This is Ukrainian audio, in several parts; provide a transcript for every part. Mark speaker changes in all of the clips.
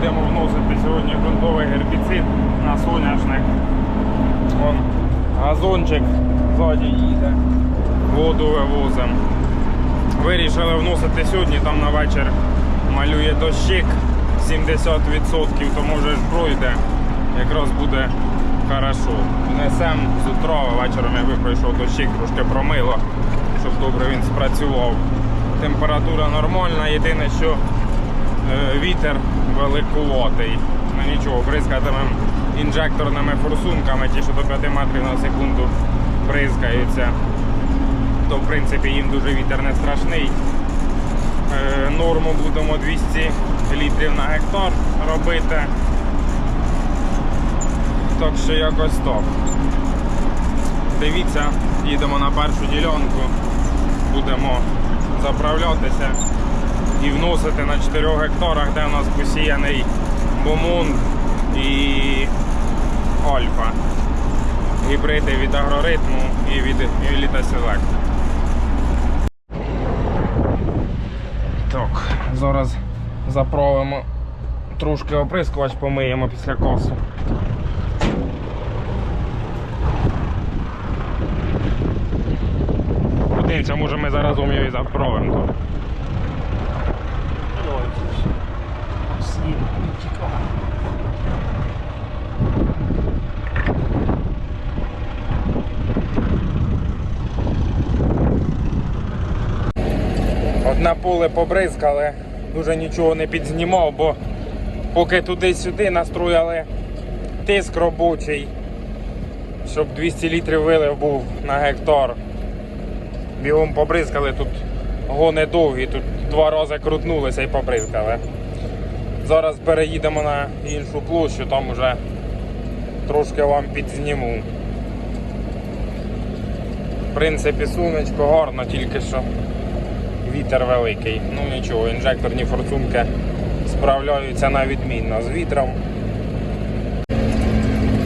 Speaker 1: Їдемо вносити сьогодні ґрунтовий гербіцид на соняшник. Вон газончик ззаді їде, воду вивозимо. Вирішили вносити сьогодні, там на вечір малює дощик 70%, то може ж пройде. Якраз буде хорошо. Внесемо з утра, вечором якби пройшов дощик, трошки промило, щоб добре він спрацював. Температура нормальна, єдине, що е, вітер великуватий. Ну нічого, бризкатимемо інжекторними форсунками, ті, що до 5 метрів на секунду бризкаються. То в принципі їм дуже вітер не страшний. Е, Норму будемо 200 літрів на гектар робити. Так що якось так. Дивіться, їдемо на першу ділянку, будемо заправлятися і вносити на 4 гектарах, де у нас посіяний бомон і альфа. Гібриди від агроритму і від Еліта Селект. Так, зараз заправимо трошки оприскувач, помиємо після косу. Подивимося, може ми заразом його і заправимо тут. Одне поле побризкали, дуже нічого не підзнімав, бо поки туди-сюди настроїли тиск робочий, щоб 200 літрів вилив був на гектар. Бігом побризкали, тут гони довгі, тут два рази крутнулися і побризкали. Зараз переїдемо на іншу площу, там вже трошки вам підзніму. В принципі, сонечко гарно, тільки що вітер великий. Ну нічого, інжекторні форсунки справляються на відмінно з вітром.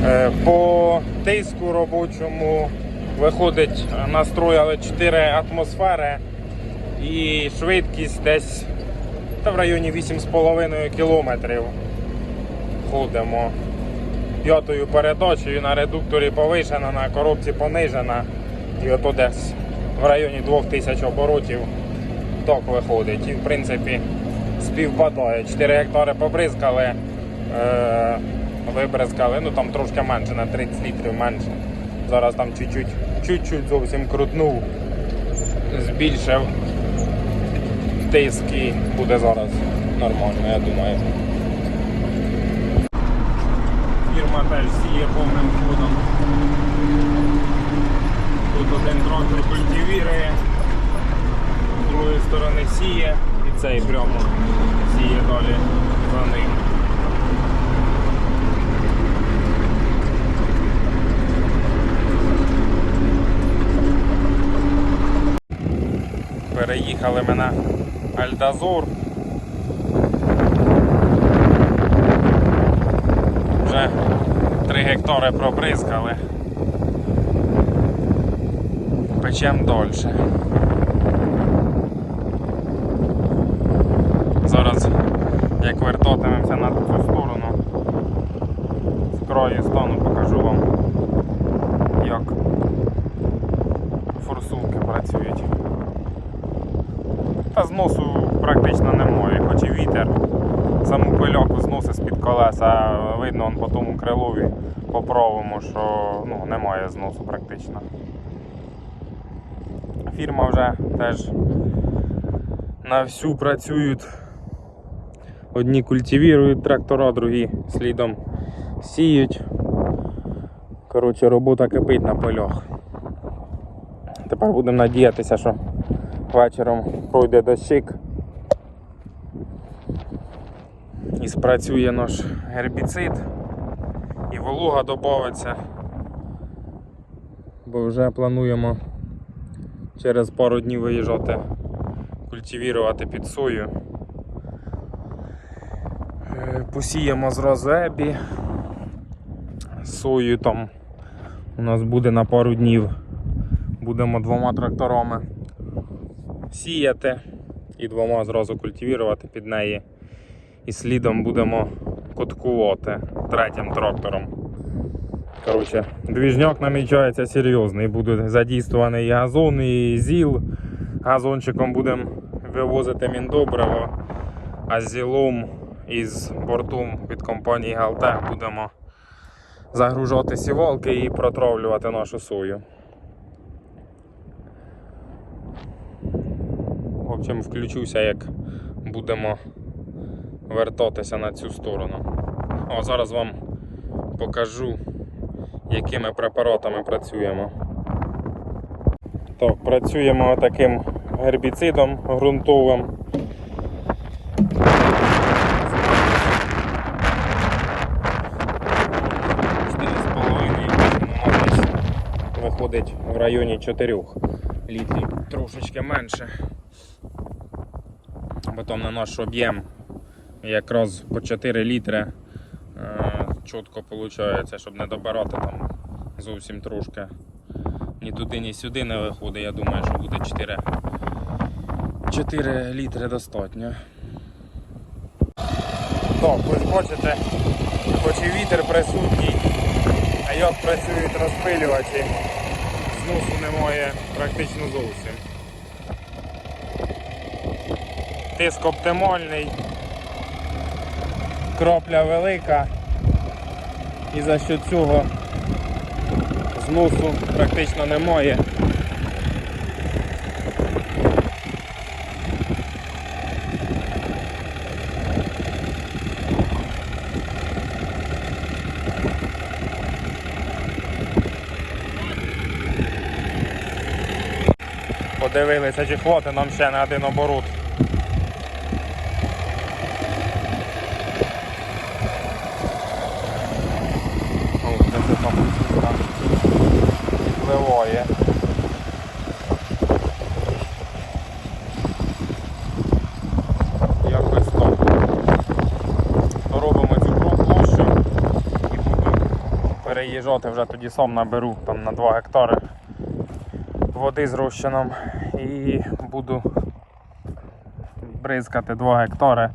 Speaker 1: Е, По тиску робочому виходить, настроїли 4 атмосфери і швидкість десь та в районі 8,5 кілометрів ходимо. П'ятою передачею на редукторі повишена, на коробці понижена. І ото десь в районі 2000 оборотів так виходить. І в принципі співпадає. 4 гектари побризкали, е, вибризкали, ну там трошки менше, на 30 літрів менше. Зараз там чуть-чуть, чуть-чуть зовсім крутнув, збільшив тиск і буде зараз нормально, я думаю. Фірма теж сіє повним ходом. Тут один трактор культивірує, з другої сторони сіє і цей прямо сіє далі за ним. Переїхали ми на Альдазор. Вже 3 гектари пробризкали. Печем дольше. Зараз, як вертатимемося на цю сторону, з краю стану покажу вам, як форсунки працюють. Та зносу практично немає, хоч і вітер. Саму пильоку зносить з-під колеса, видно он по тому крилові по правому, що ну, немає зносу практично. Фірма вже теж на всю працюють. Одні культивірують трактора, другі слідом сіють. Коротше, робота кипить на полях. Тепер будемо надіятися, що вечором пройде дощик і спрацює наш гербіцид і волога додається, бо вже плануємо через пару днів виїжджати культивірувати під сою. Е, Посіємо зразу ебі. Сою там у нас буде на пару днів. Будемо двома тракторами сіяти і двома зразу культивірувати під неї і слідом будемо коткувати третім трактором. Коротше, двіжняк намічається серйозний. Буде задійствований газон, і зіл. Газончиком будемо вивозити міндобриво, а зілом із бортом від компанії Галтек будемо загружати сівалки і протравлювати нашу сою. Общем, включуся, як будемо вертатися на цю сторону. О, зараз вам покажу, якими препаратами працюємо. Так, працюємо таким гербіцидом ґрунтовим. Виходить в районі 4 літрів, трошечки менше. Бо там на наш об'єм якраз по 4 літри е, чітко виходить, щоб не добирати там зовсім трошки. Ні туди, ні сюди не виходить. Я думаю, що буде 4, 4 літри достатньо. Так, ось бачите, хоч і вітер присутній, а як працюють розпилювачі, зносу немає практично зовсім. Тиск оптимальний, кропля велика і за що цього зносу практично немає. Подивилися, чи хватить нам ще на один оборот. О, де це там вливає. Якось так. Доробимо цю площу і буду переїжджати вже тоді сам наберу там на 2 гектари води з розчином і буду бризкати 2 гектари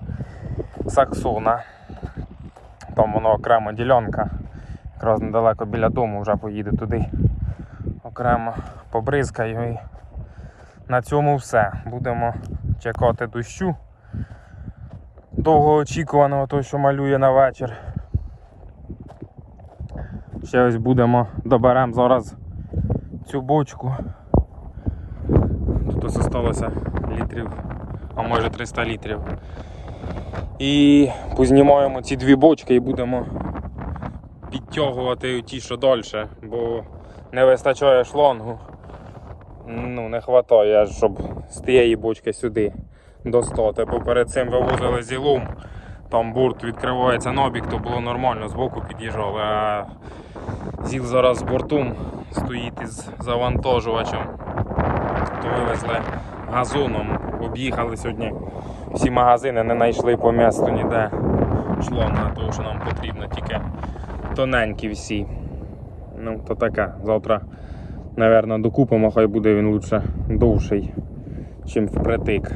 Speaker 1: саксона. Там воно окрема ділянка. Якраз недалеко біля дому вже поїду туди. Окремо побризкаю і на цьому все. Будемо чекати дощу. Довгоочікуваного того, що малює на вечір. Ще ось будемо доберемо зараз цю бочку. Тут залишилося літрів, а може 300 літрів. І познімаємо ці дві бочки і будемо підтягувати ті, що далі, бо не вистачає шлангу. Ну, не вистачає, щоб з тієї бочки сюди достати. Бо перед цим вивозили зілум, там бурт відкривається набік, то було нормально, збоку під'їжджали. А зіл зараз з бортом стоїть із завантажувачем. То вивезли газоном, об'їхали сьогодні всі магазини, не знайшли по місту ніде шланга, того що нам потрібно, тільки тоненькі всі. Ну, то таке. Завтра, мабуть, докупимо, хай буде він лучше довший, чим впритик.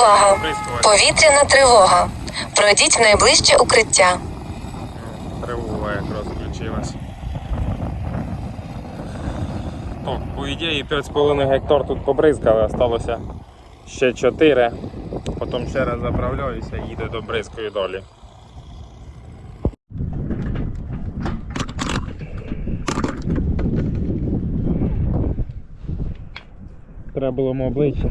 Speaker 2: Увага! Повітряна тривога. Пройдіть в найближче укриття.
Speaker 1: Тривога якраз включилась. Так, по ідеї 5,5 гектар тут побризкали, осталося ще 4. Потім ще раз заправляюся і їду до бризкою далі. Треба було обличчя.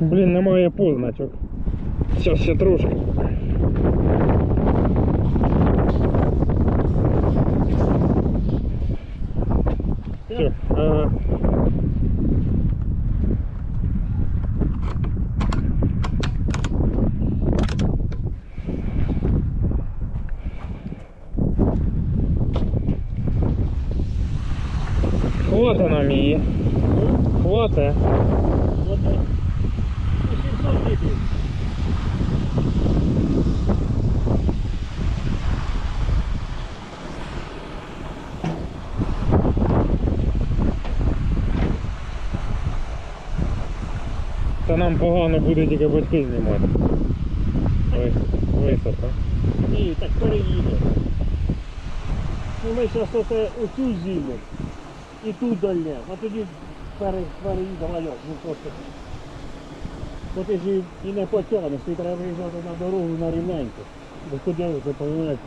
Speaker 1: Блін, немає позначок. Зараз ще трошки. Все, нам її. Хвата.
Speaker 3: Води. І 700 літрів.
Speaker 1: Та нам погано буде тільки батьки знімати. Високо.
Speaker 3: Ні, так переїде. Ну ми зараз оце оцю зіму і тут дальне, а тоді пере, переїдемо а ну просто. Ти ж і, не потягнеш, ти треба виїжджати на дорогу на рівненько. Бо ходяли, це повинен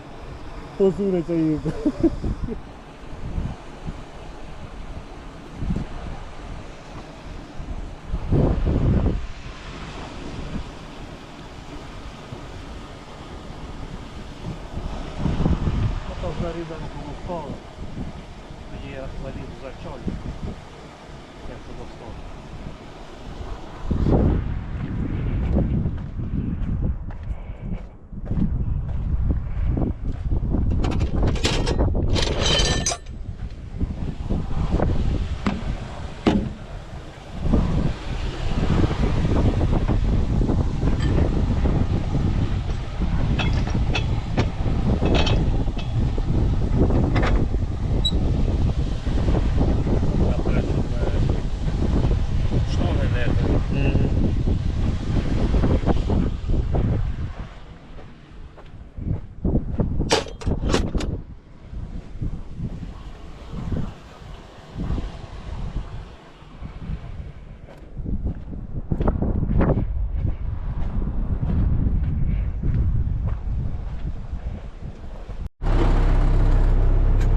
Speaker 3: позуриться і. Потім на рівненьку встали. Є ловів за чоль. Як це достало. Штони не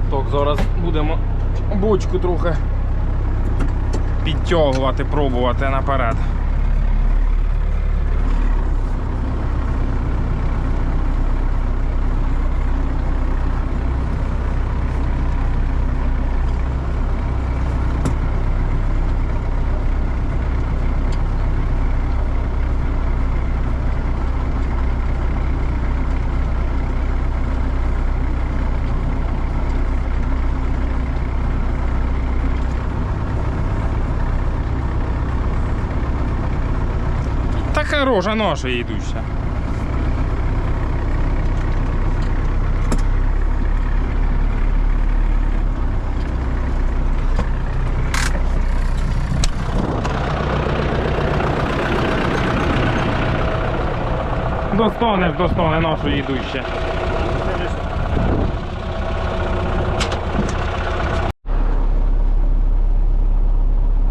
Speaker 1: Так, зараз будемо бочку трохи підтягувати, пробувати наперед. Та хороша ноша йдуща. Достанеш, достане нашу йдуще.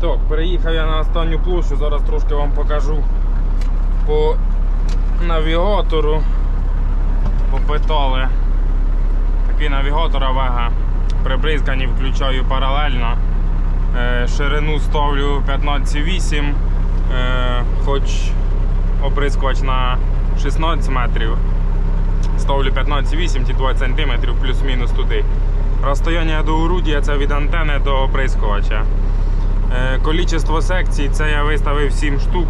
Speaker 1: Так, переїхав я на останню площу, зараз трошки вам покажу по навігатору. Попитали. Такий навігатор Авега. Прибризкані включаю паралельно. Е, Ширину ставлю 15,8, е, хоч оприскувач на 16 метрів. Ставлю 15,8, ті 20 см плюс-мінус туди. Розстояння до орудія це від антени до оприскувача. Е, Количество секцій це я виставив 7 штук.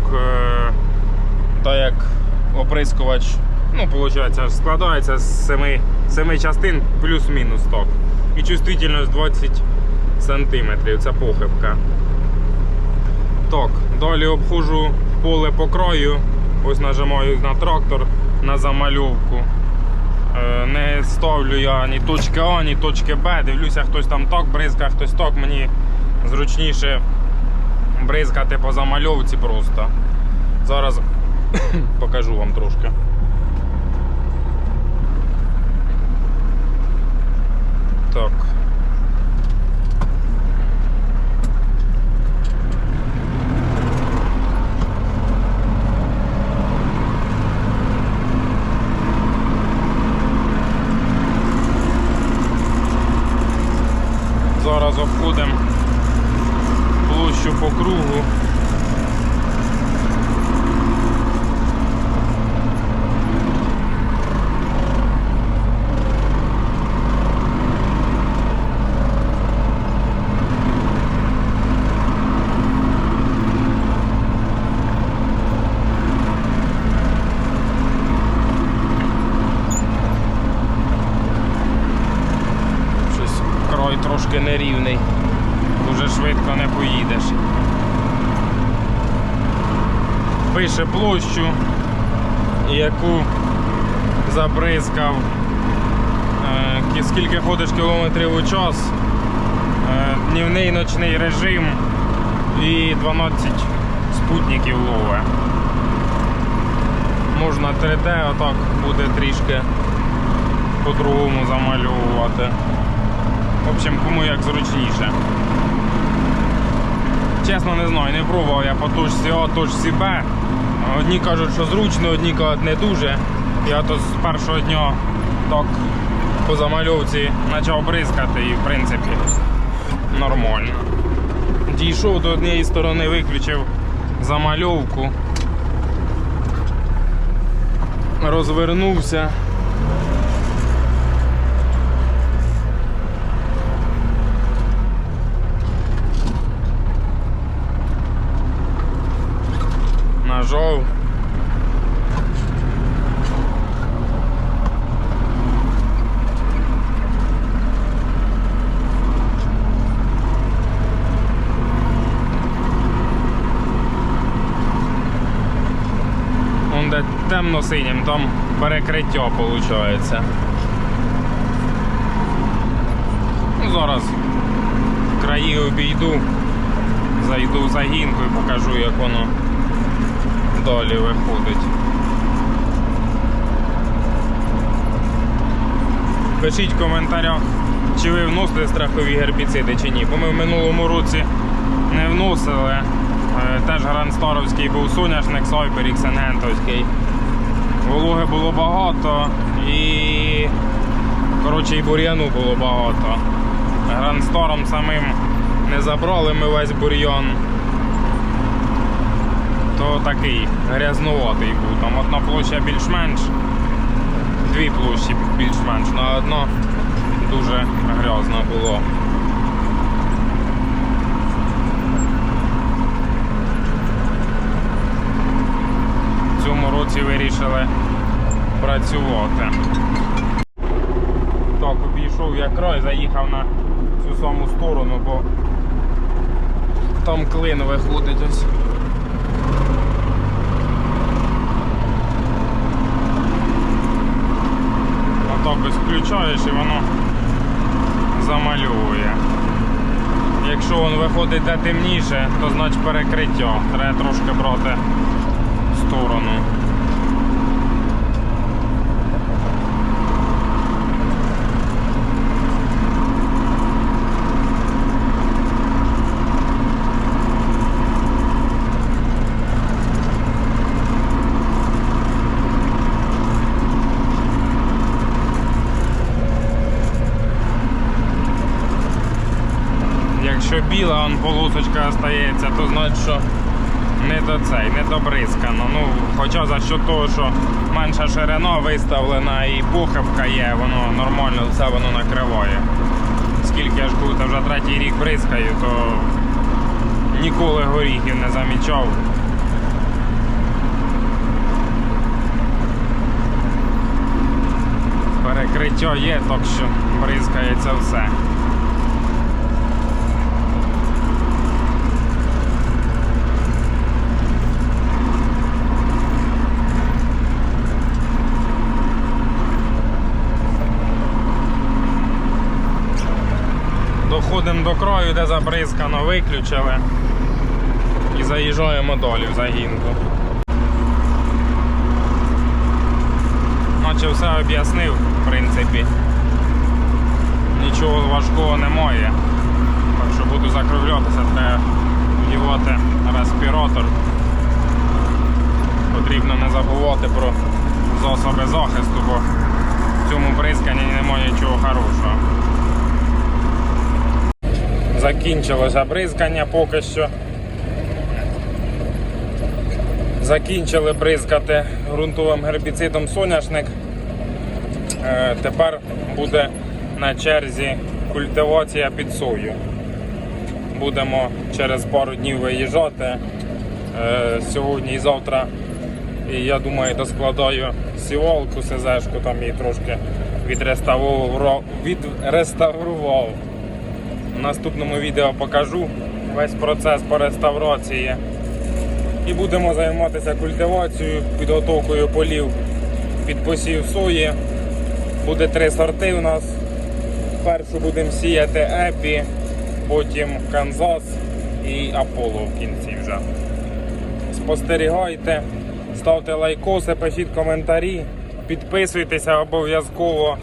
Speaker 1: Так як оприскувач, ну, виходить, складається з 7, 7 частин плюс-мінус так. І чувствительність 20 см, це похибка. Так, далі обходжу поле по краю. Ось нажимаю на трактор на замальовку. Е, Не ставлю я ні точки А, ні точки Б. Дивлюся, хтось там так бризка, хтось так. Мені зручніше бризкати по замальовці просто. Зараз покажу вам трошки. Так. Зараз обходимо площу по кругу. Крой трошки нерівний. Дуже швидко не поїдеш. Пише площу, яку забризкав, е, скільки ходиш кілометрів у час, е, днівний ночний режим і 12 спутників лове. Можна 3D, отак буде трішки по-другому замальовувати. В общем, кому як зручніше. Чесно не знаю, не пробував я по точці А, точці Б. Одні кажуть, що зручно, одні кажуть не дуже. Я то з першого дня так по замальовці почав бризкати і в принципі нормально. Дійшов до однієї сторони, виключив замальовку. Розвернувся. Он де темно-синім, там перекриття виходить. Ну, зараз краї обійду, зайду в загінку і покажу, як воно далі виходить. Пишіть в коментарях, чи ви вносили страхові гербіциди чи ні. Бо ми в минулому році не вносили. Е, Теж Грандстаровський був соняшник, Сайберік, Сенгентовський. Вологи було багато і коротше і бур'яну було багато. Грандстаром самим не забрали ми весь бур'ян то такий грязнуватий був. Там одна площа більш-менш, дві площі більш-менш, на одна дуже грязна була. В цьому році вирішили працювати. Так, обійшов я край, заїхав на цю саму сторону, бо там клин виходить ось. Отак ось включаєш і воно замальовує. Якщо він виходить де темніше, то значить перекриття. Треба трошки брати в сторону. Якщо біла он остається, то значить, що не до цей, не добризкано. Ну, хоча за що того, що менша ширина виставлена і похибка є, воно нормально все воно накриває. Скільки я ж тут вже третій рік бризкаю, то ніколи горіхів не замічав. Перекриття є, так що бризкається все. Доходимо до краю, де забризкано, виключили і заїжджаємо далі в загінку. Наче все об'яснив, в принципі. Нічого важкого немає. Так що буду закруглятися, треба вдівати респіратор. Потрібно не забувати про засоби захисту, бо в цьому бризканні немає нічого хорошого. Закінчилося бризкання поки що. Закінчили бризкати ґрунтовим гербіцидом соняшник. Е, Тепер буде на черзі культивація під сою. Будемо через пару днів виїжджати е, сьогодні і завтра. І я думаю, доскладаю сівалку, СЗшку, там її трошки відреставрував. відреставрував. В наступному відео покажу весь процес по реставрації. І будемо займатися культивацією, підготовкою полів під посів сої. Буде три сорти у нас. Першу будемо сіяти Епі, потім Канзас і Аполло в кінці вже. Спостерігайте, ставте лайкоси, пишіть коментарі, підписуйтеся обов'язково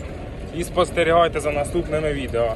Speaker 1: і спостерігайте за наступними відео.